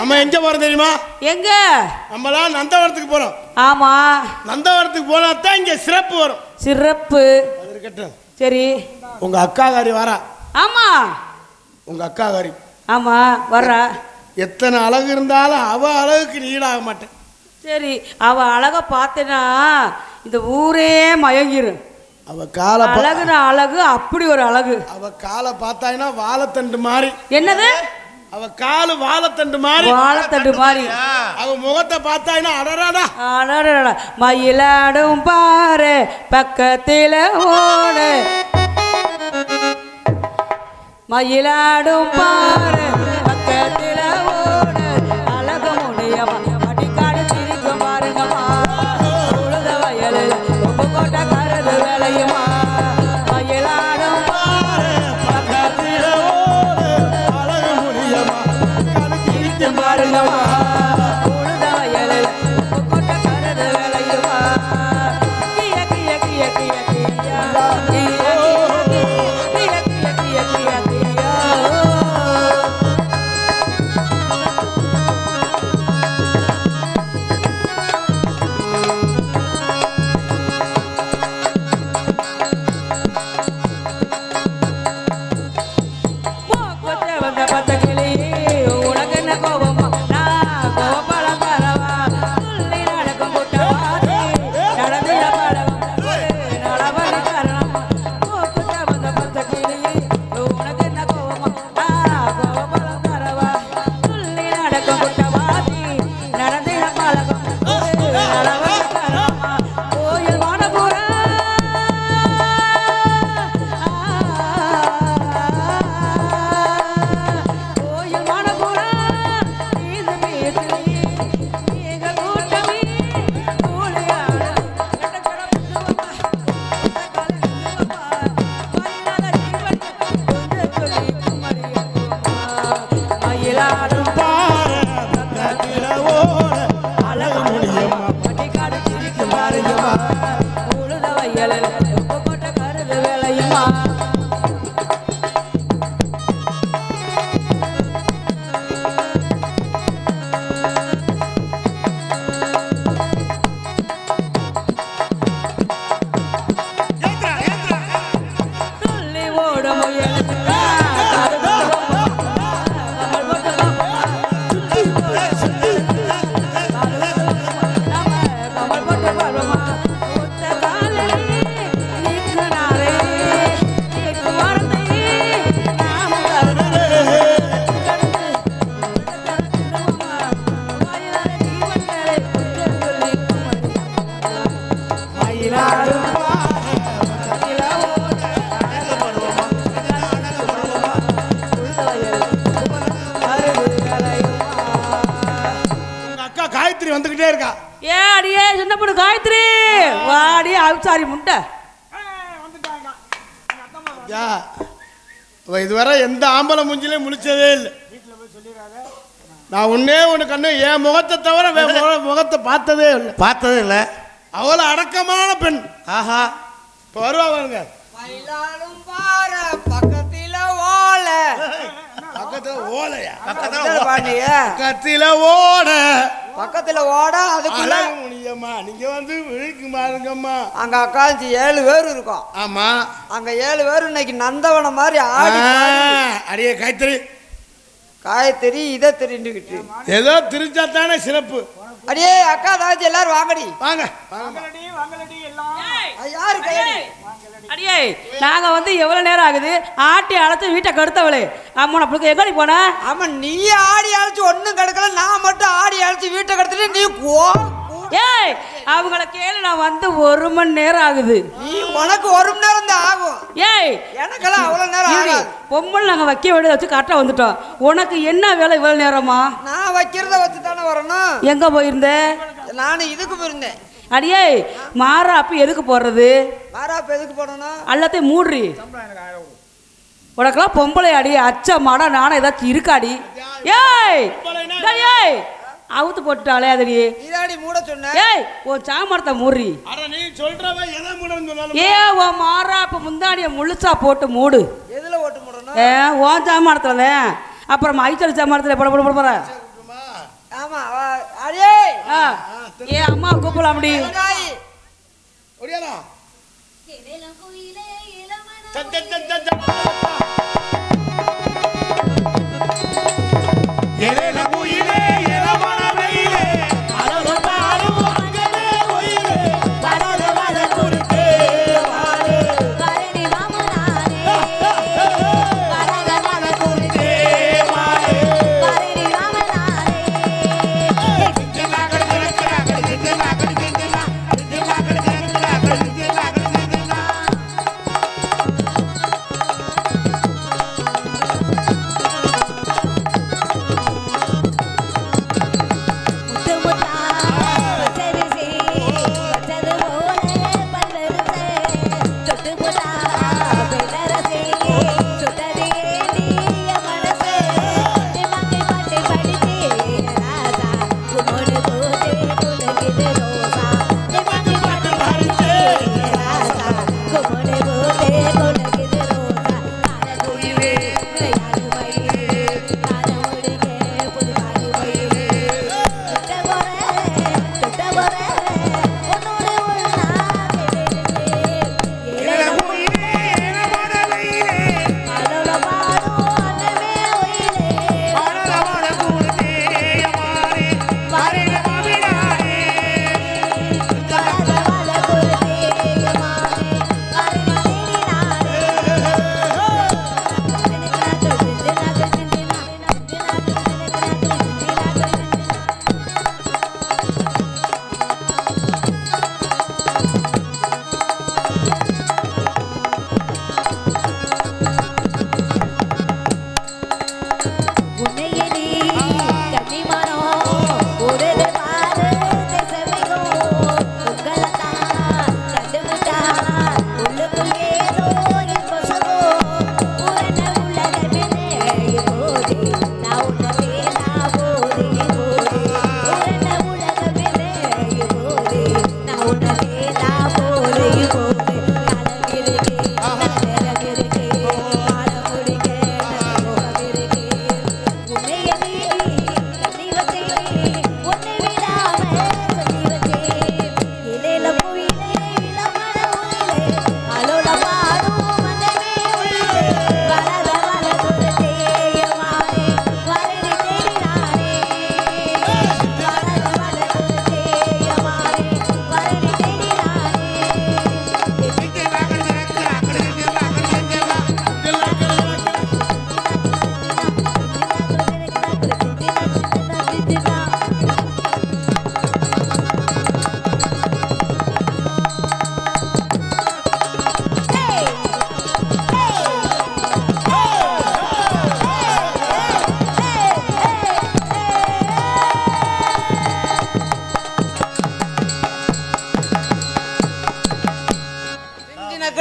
நம்ம எங்க போறோம் தெரியுமா? எங்க? நம்மளாம் நந்தவனத்துக்கு போறோம். ஆமா. நந்தவனத்துக்கு போனா தான் இங்க சிறப்பு வரும். சிறப்பு. அது இருக்கட்டும். சரி. உங்க அக்காகாரி வரா. ஆமா. உங்க அக்காகாரி. ஆமா வர்றா. எத்தனை அழகு இருந்தாலும் அவ அழகுக்கு நீ ஈடாக மாட்டேன். சரி அவ அழக பார்த்தேன்னா இந்த ஊரே மயங்கிரும். அவ காலை அழகுன அழகு அப்படி ஒரு அழகு. அவ காலை பார்த்தாயினா வாழைத்தண்டு மாதிரி. என்னது? அவ காலு வாழைத்தண்டு மாதிரி வாழைத்தண்டு மாதிரி அவ முகத்தை பார்த்தாயினா அடராடா அடடடட, மயிலாடும் பாரு பக்கத்தில ஓடு. மயிலாடும் பாரு பக்கத்தில அவிச்சாரி முண்டை. இதுவரை எந்த ஆம்பளை மூஞ்சிலையும் முழிச்சதே இல்லை. நான் ஒன்னே ஒன்று கண்ணு என் முகத்தை தவிர முகத்தை பார்த்ததே இல்லை. பார்த்தது இல்ல. அவ்வளோ அடக்கமான பெண். ஆஹா. இப்போ வருவா பாருங்க. மயிலாடும் பாரு பக்கத்தில ஓல. பக்கத்துல ஓலையா? பக்கத்துல பாண்டிய? பக்கத்துல ஓட. பக்கத்துல ஓட அதுக்குள்ள முடியம்மா நீங்க வந்து விழிக்கு பாருங்கம்மா. அங்க அக்காஞ்சி ஏழு பேர் இருக்கும். ஆமா. அங்க ஏழு பேர் இன்னைக்கு நந்தவனம் மாதிரி ஆடி அடியே காய்த்தறி காயத்தெரி இதை தெரிஞ்சுக்கிட்டு. ஏதோ திருச்சா தானே சிறப்பு. அடியே அக்கா தாச்சி எல்லாரும் வாங்கடி. வாங்க. வாங்க அது யாரு கையடி? அடியே நாங்க வந்து எவ்வளவு நேரம் ஆகுது? ஆட்டி அழைச்சு வீட்டை கடுத்தவளே. அம்மா நம்மளுக்கு எங்கடி போன? ஆமா நீ ஆடி அழைச்சு ஒன்றும் கிடக்கல. நான் மட்டும் ஆடி அழைச்சு வீட்டை கடுத்துட்டு நீ போ. ஏய் அவங்கள கேளு நான் வந்து ஒரு மணி நேரம் ஆகுது. நீ உனக்கு ஒரு மணி நேரம் தான் ஆகும். ஏய் எனக்கெல்லாம் அவ்வளவு நேரம் ஆகாது. பொம்பளை நாங்க வைக்க வேண்டியதை வச்சு கரெக்டாக வந்துட்டோம். உனக்கு என்ன வேலை இவ்வளவு நேரமா? நான் வைக்கிறத வச்சு தானே வரணும். எங்க போயிருந்த? நானும் இதுக்கு போயிருந்தேன். அடியே மாறாப்பு எதுக்கு போடுறது? மாறாப்ப எதுக்கு போனோம்னா எல்லாத்தையும் மூடுறி. உனக்கெல்லாம் பொம்பளை அடி அச்ச மாடா நானும் ஏதாச்சும் இருக்காடி. ஏய் ஏய் அவுத்து போட்டுட்டாலே அதடி நீதாடி மூட சொன்ன? ஏய் உன் சாமரத்தை மூடுறி. அட நீ சொல்றவ எதை முடன்னு சொன்னாலும் ஏ உன் மாறாப்பு முந்தாடிய முழுசா போட்டு மூடு. எதுல ஓட்டு மூடணும்? ஏ உன் சாமானத்துல அப்புறம் ஐத்தல் சாமரத்தில் போட போட போட போற ஆமா ஆ ஏ அம்மா கூப்பிடலாம் அப்படி. வெங்காயி.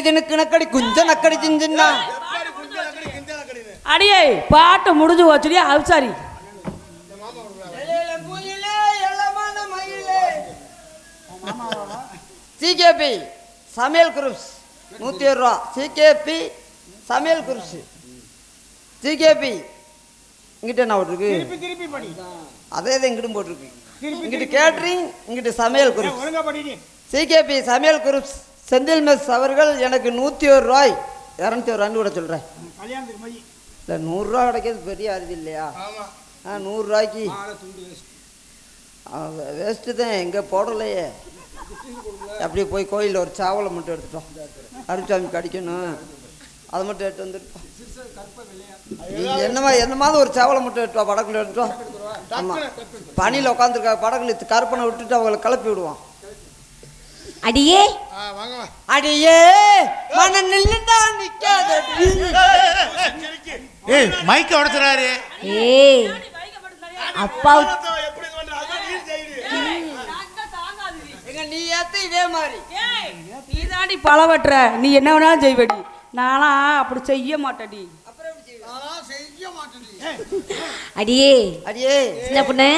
நக்கடி தினுக்கு நக்கடி குஞ்ச நக்கடி சிஞ்சின்னா. அடியே பாட்டு முடிஞ்சு வச்சுடி அவுசாரி சிகேபி சமையல் குரூப்ஸ் நூற்றி ஒரு ரூபா சிகேபி சமையல் குரூப்ஸ் சிகேபி இங்கிட்ட என்ன போட்டிருக்கு? திருப்பி திருப்பி படி. அதே தான் இங்கிட்டும் போட்டிருக்கு. இங்கிட்டு கேட்ரிங் இங்கிட்டு சமையல் குரூப்ஸ் சிகேபி சமையல் குரூப்ஸ் செந்தில் மெஸ் அவர்கள் எனக்கு நூற்றி ஒரு ரூபாய். இரநூத்தி ஒரு ரூபான்னு கூட சொல்கிறேன் இல்லை நூறுரூவா கிடைக்கிறது பெரிய அருதி இல்லையா? ஆ நூறுரூவாய்க்கு வேஸ்ட்டு தான் எங்கே போடலையே. அப்படியே போய் கோயிலில் ஒரு சாவலை மட்டும் எடுத்துட்டோம். அருட்சாமி கடிக்கணும். அதை மட்டும் எடுத்து வந்துருப்போம். என்னமா என்னமாவது ஒரு சாவலை மட்டும் எடுத்துவா படகுல எடுத்துவா ஆமாம் பனியில் உட்காந்துருக்கா படகுல கருப்பனை விட்டுட்டு அவங்கள கிளப்பி விடுவான் அடியே. ஆ வாங்க வா. அடியே மன நில்லுண்டா நிக்காதடி. ஏய் மைக்க உடைச்சுறாரு ஏய் அப்பா. நீ செய்யுது எங்க நீ ஏத்த இதே மாதிரி. நீ தாண்டி பழ வெட்டுற நீ என்ன வேணாலும் செய்வடி. நானா அப்படி செய்ய மாட்டேடி அடியே. அடியே. சின்ன பொண்ணு.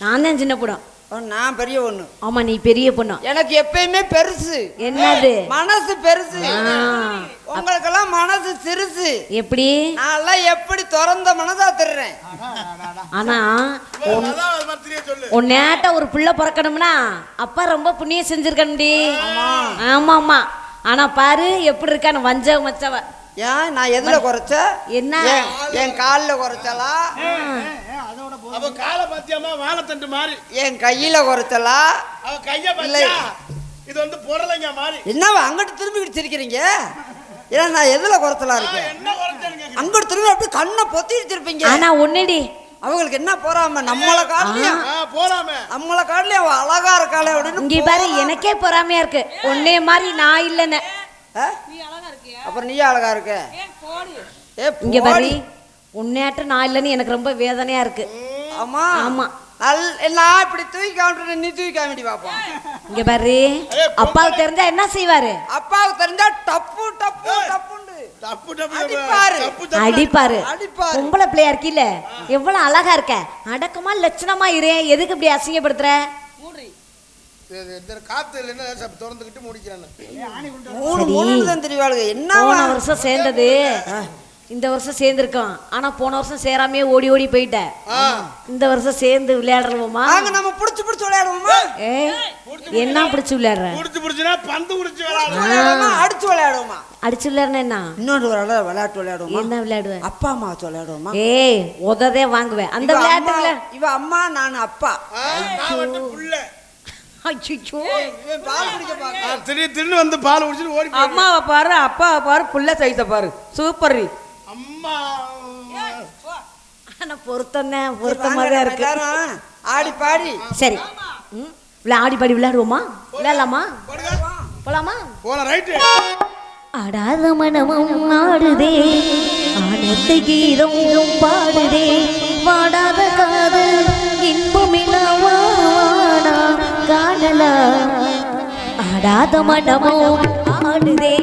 நான் தான் சின்ன பொண்ணு. நான் பெரிய ஒண்ணு ஆமா நீ பெரிய பொண்ணு. எனக்கு எப்பயுமே பெருசு. என்னது? மனசு பெருசு. ஆ, உங்களுக்கெல்லாம் மனசு சிறுசு. எப்படி? நான்லாம் எப்படி திறந்த மனதா திருறேன். ஆனா உன்- அதான் அது மாதிரி தெரிய சொல்லு. உன் நேட்ட ஒரு புள்ள பிறக்கணும்னா அப்பா ரொம்ப புண்ணியம் செஞ்சிருக்கணும்டி. ஆமா. ஆமா ஆனா பாரு எப்படி இருக்கான்னு வஞ்ச மச்சவ ஏன்? நான் எதுல குறைச்ச? என்ன? என் காலில் குறைச்சலா? அவ காலை பாத்தியாமா? வாழைத்தண்டு மாதிரி. என் கையில குறைச்சலா? அவ கைய பாத்தியா? இது வந்து புடலைங்க மாதிரி. என்னவா? அங்கிட்டு திரும்பிக்கிட்டு சிரிக்கிறீங்க ஏன்னா நான் எதுல குறைச்சலா இருக்கேன்? அங்கிட்டு திரும்பி அப்படியே கண்ணை பொத்தி வச்சிருப்பீங்க ஆனா ஒண்ணுடி. அவங்களுக்கு என்ன போறாம? நம்மள காட்டிலையும் ஆ. போறாம. நம்மள அவ அழகா இருக்காளே அப்படின்னு இங்க பாரு எனக்கே பொறாமையா இருக்கு. உன்னே மாதிரி நான் இல்லைன்னு? அப்புறம் நீயே அழகா இருக்க. ஏ இங்க. பாரு உன்னையாட்ட நான் இல்லைன்னு எனக்கு ரொம்ப வேதனையா இருக்கு. ஆமா. ஆமா. நான் இப்படி தூக்கி காமிட்டு நீ தூக்கி காமிடி பாப்போம் இங்க பாரு அப்பாவுக்கு தெரிஞ்சா என்ன செய்வாரு? அப்பாவுக்கு தெரிஞ்சா டப்பு டப்பு டப்புண்டு. தப்பு அடிப்பாரு. பொம்பளை பிள்ளையா இருக்கீல்ல? எவ்வளவு அழகா இருக்க. அடக்கமா லட்சணமா இரு. எதுக்கு இப்படி அசிங்கப்படுத்துற? காத்து இல்லைன்னா சப் திறந்துக்கிட்டு முடிக்கிறானு? மூணு சரி. மூணு தான் தெரியவாளுங்க என்ன போன வருஷம் சேர்ந்தது. இந்த வருஷம் சேர்ந்திருக்கோம் ஆனா போன வருஷம் சேராமையே ஓடி ஓடி போயிட்ட. இந்த வருஷம் சேர்ந்து விளையாடுறோமா? நம்ம புடிச்சு புடிச்சு விளையாடுவோமா? என்ன பிடிச்சு விளையாடுற? புடிச்சு புடிச்சுனா பந்து புடிச்சு விளையாடு விளையாடுவோமா? அடிச்சு விளையாடுவோமா? அடிச்சு விளையாடுனா என்ன? இன்னொரு விளையாட விளையாட்டு விளையாடுவோமா? என்ன விளையாடுவ? அப்பா அம்மா விளையாடுவோமா? ஏய் உததே வாங்குவேன் அந்த இவ விளையாட்டு அம்மா- விளையாடு இவ அம்மா நான் அப்பா. நான் வந்து புள்ள. அச்சோ திடீர் திடீர்னு வந்து பால் குடிச்சிட்டு ஓடி போயிடுவேன். அம்மாவை பாரு அப்பாவை பாரு புள்ள சைஸ பாரு. சூப்பர் அம்மா. ஆனா பொருத்தம் தான் பொருத்தமா தான் இருக்கு. ஆடி பாடி. சரி. ம் விளை- ஆடி பாடி விளையாடுவோமா? விளையாடலாமா? போலாமா. போல ரைட்டு ஆடாத மனமும் ஆடுதே. ஆனந்த கீதம் பாடுதே. ஆடாத ஆடுதே.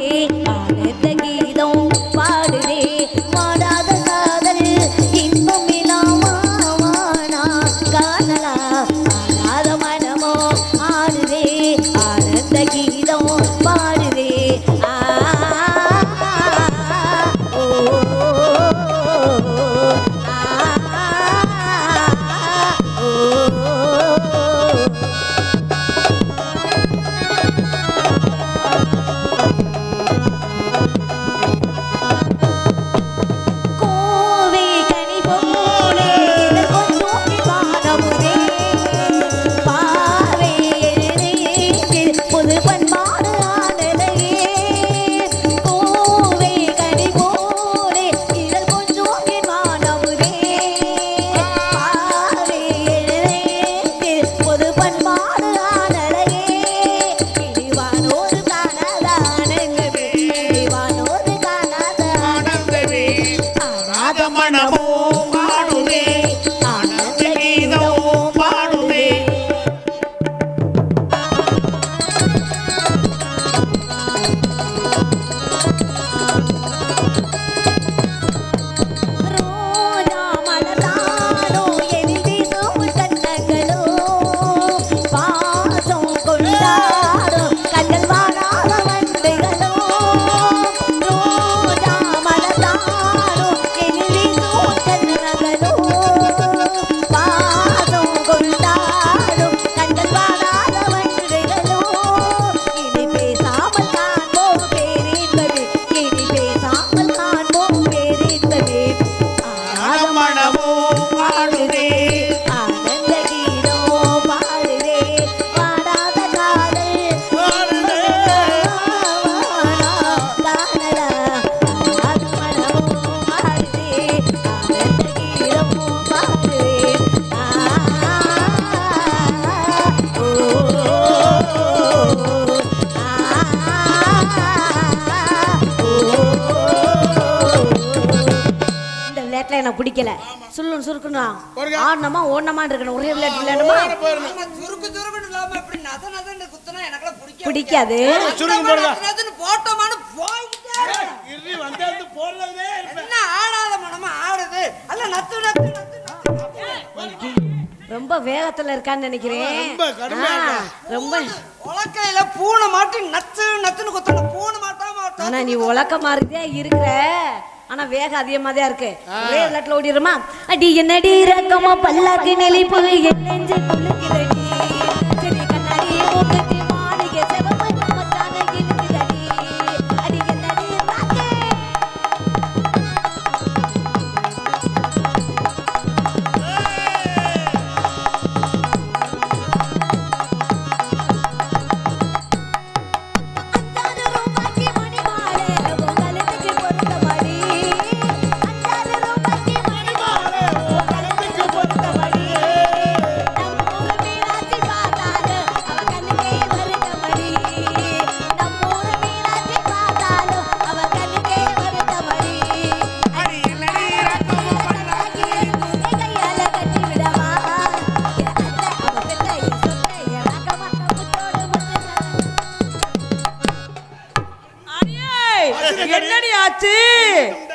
எனக்கு பிடிக்கல. சுள்ளு சுருக்கணும் பாருங்க. ஆடணுமா ஓடணுமா இருக்கணும் ஒரே விளையாட்டு விளையாடணுமா? ஆமா, சுருக்கு சுருக்குன்னு இல்லாம இப்படி நத நதன்னு குத்துனா எனக்கெல்லாம் பிடிக்காது. பிடிக்காது. சுருக்கு வந்து போடுறதே என்ன ஆடாத மனமா ஆடுது? அல்ல நத்து நத்து நத்து நத்து. ரொம்ப வேகத்துல இருக்கான்னு நினைக்கிறேன். ரொம்ப உலக்கையில பூனை மாட்டி நச்சு நச்சுன்னு கொத்தணும் பூனை மாட்டா மாட்டா ஆனா நீ உலக்க மாதிரிதான் இருக்கிற. ஆனா வேகம் அதிகமா தான் இருக்கு. ஒரே விளையாட்டுல ஓடிடுமா அடி என்னடி ரக்கமா பல்லாக்கு நெளிப்பு என் நெஞ்சு குலுக்குதடி.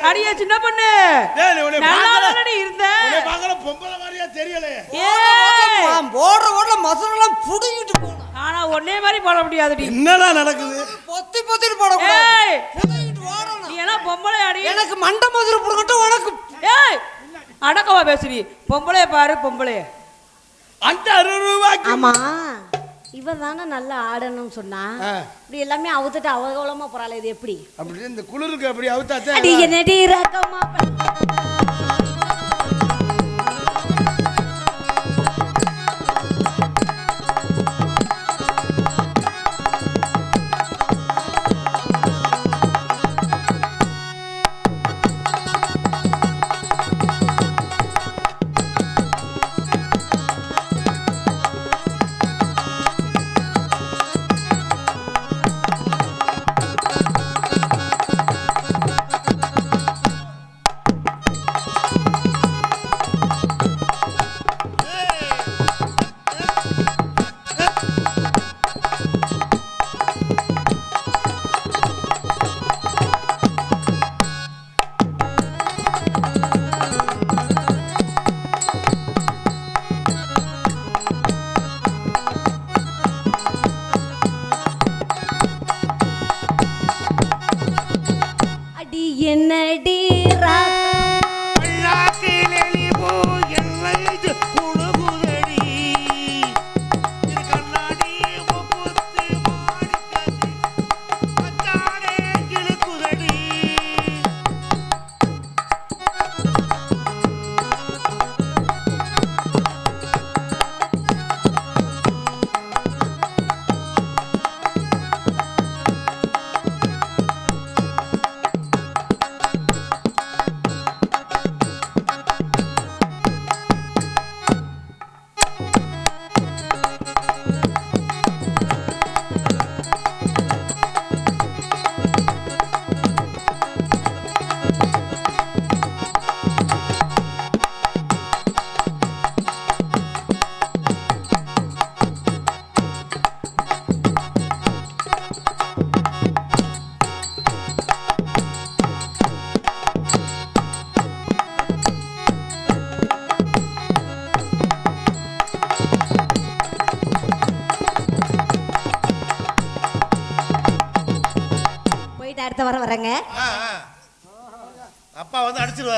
அடியே சின்ன பொண்ணு. நல்லா. தானடி இருந்த. பொம்பளை மாதிரியா தெரியலையே ஏய் ஓடுற ஓடுற மசரெல்லாம் புடுங்கிட்டு போகணும் ஆனா ஒன்னே மாதிரி போட முடியாதுடி. என்னடா நடக்குது? பொத்தி பொத்திட்டு புடுங்கிட்டு ஓடணும். நீ எல்லாம் பொம்பளை அடி. எனக்கு மண்டை மதுரை புடுங்கட்டும் உனக்கு. ஏய். அடக்கமா பேசுறி பொம்பளைய பாரு பொம்பளைய. அந்த அறுபது ரூபாய்க்கு ஆமா. இவ தானே நல்லா ஆடணும்னு சொன்னா. இப்படி எல்லாமே அவுத்துட்டு அவகோலமா போறாள் இது எப்படி அப்படி இந்த குளிருக்கு அப்படி அவுத்தாச்சா என்னடி ரகமா